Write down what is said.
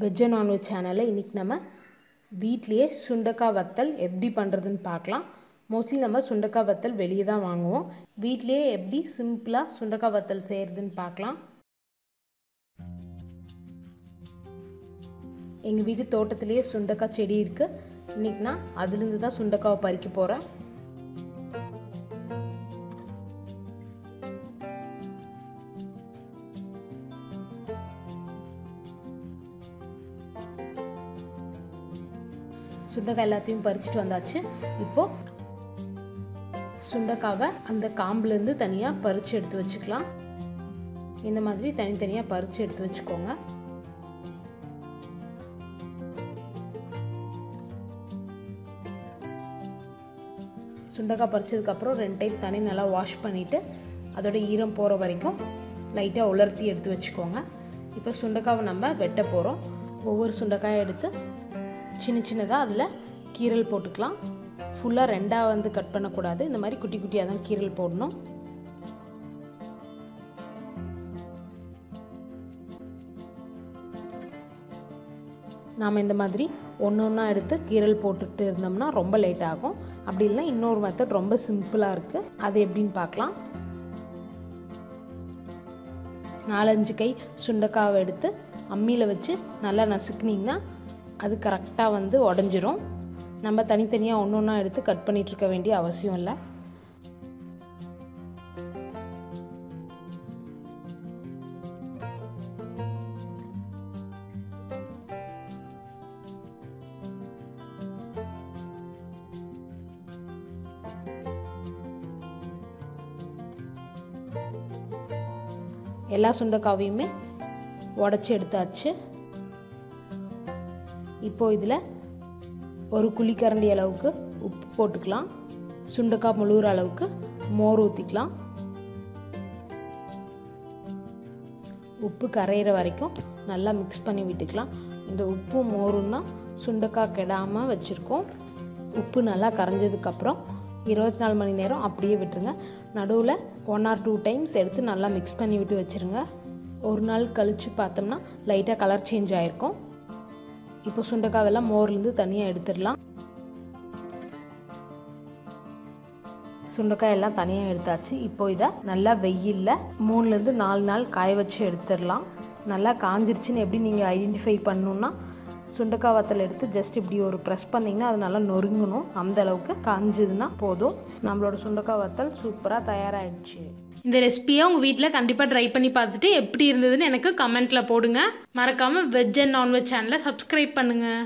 Veg non veg சேனலில் இன்றைக்கி நம்ம வீட்லேயே சுண்டக்காய் வத்தல் எப்படி பண்ணுறதுன்னு பார்க்கலாம். மோஸ்ட்லி நம்ம சுண்டக்காய் வத்தல் வெளியே தான் வாங்குவோம். வீட்லேயே எப்படி சிம்பிளாக சுண்டக்காய் வத்தல் செய்கிறதுன்னு பார்க்கலாம். எங்கள் வீட்டு தோட்டத்திலேயே சுண்டக்காய் செடி இருக்குது இன்றைக்கி நான் அதுலேருந்து தான் சுண்டக்காவை பறிக்க போகிறேன் சுண்டக்காய் எல்லாத்தையும் பறிச்சுட்டு வந்தாச்சு. இப்போது சுண்டக்காவை அந்த காம்புலேருந்து தனியாக பறித்து எடுத்து வச்சுக்கலாம். இந்த மாதிரி தனித்தனியாக பறித்து எடுத்து வச்சுக்கோங்க. சுண்டக்காய் பறிச்சதுக்கப்புறம் ரெண்டு டைம் தண்ணி நல்லா வாஷ் பண்ணிவிட்டு அதோட ஈரம் போகிற வரைக்கும் லைட்டாக உலர்த்தி எடுத்து வச்சுக்கோங்க. இப்போ சுண்டக்காவை நம்ம வெட்ட போகிறோம் ஒவ்வொரு சுண்டக்காயை எடுத்து சின்ன சின்னதாக அதில் கீரல் போட்டுக்கலாம். ஃபுல்லாக ரெண்டாக வந்து கட் பண்ணக்கூடாது. இந்த மாதிரி குட்டி குட்டியாக தான் கீரல் போடணும். நாம் இந்த மாதிரி ஒன்று ஒன்றா எடுத்து கீரல் போட்டுட்டு இருந்தோம்னா ரொம்ப லேட் ஆகும். அப்படி இல்லைனா இன்னொரு மெத்தட் ரொம்ப சிம்பிளாக இருக்குது அது எப்படின்னு பார்க்கலாம். நாலஞ்சு கை சுண்டக்காவை எடுத்து அம்மியில் வச்சு நல்லா நசுக்குனிங்கன்னா அது கரெக்டாக வந்து உடஞ்சிரும். நம்ம தனித்தனியாக ஒன்று ஒன்றா எடுத்து கட் பண்ணிகிட்டு இருக்க வேண்டிய அவசியம் இல்லை. எல்லா சுண்டைக்காவையுமே உடச்சி எடுத்தாச்சு. இப்போது இதில் ஒரு குழிக்கரண்டி அளவுக்கு உப்பு போட்டுக்கலாம். சுண்டைக்காய் முழுகிற அளவுக்கு மோர் ஊற்றிக்கலாம் உப்பு கரையிற வரைக்கும் நல்லா மிக்ஸ் பண்ணி விட்டுக்கலாம். இந்த உப்பு மோரும் தான் சுண்டக்காய் கெடாமல் வச்சுருக்கோம். உப்பு நல்லா கரைஞ்சதுக்கப்புறம் இருபத்தி நாலு மணி நேரம் அப்படியே விட்டுருங்க. நடுவில் ஒன் ஆர் டூ டைம்ஸ் எடுத்து நல்லா மிக்ஸ் பண்ணி விட்டு வச்சுருங்க. ஒரு நாள் கழித்து பார்த்தோம்னா லைட்டாக கலர் சேஞ்ச் ஆகிருக்கும் இப்போ சுண்டைக்காவெல்லாம் மோர்லேருந்து தனியாக எடுத்துடலாம். சுண்டைக்காய் எல்லாம் தனியாக எடுத்தாச்சு. இப்போ இதை நல்லா வெயிலில் மூணுலேருந்து நாலு நாள் காய வச்சு எடுத்துடலாம். நல்லா காஞ்சிருச்சுன்னு எப்படி நீங்கள் ஐடென்டிஃபை பண்ணணுன்னா சுண்டக்காய் வத்தல் எடுத்து ஜஸ்ட் இப்படி ஒரு ப்ரெஸ் பண்ணிங்கன்னா அது நல்லா நொறுங்கணும். அந்த அளவுக்கு காஞ்சதுன்னா போதும். நம்மளோட சுண்டக்காய் வத்தல் சூப்பராக தயாராகிடுச்சு இந்த ரெசிபியை உங்கள் வீட்டில் கண்டிப்பாக ட்ரை பண்ணி பார்த்துட்டு எப்படி இருந்ததுன்னு எனக்கு கமெண்ட்டில் போடுங்க. மறக்காமல் வெஜ் அண்ட் நான்வெஜ் சேனலை சப்ஸ்கிரைப் பண்ணுங்கள்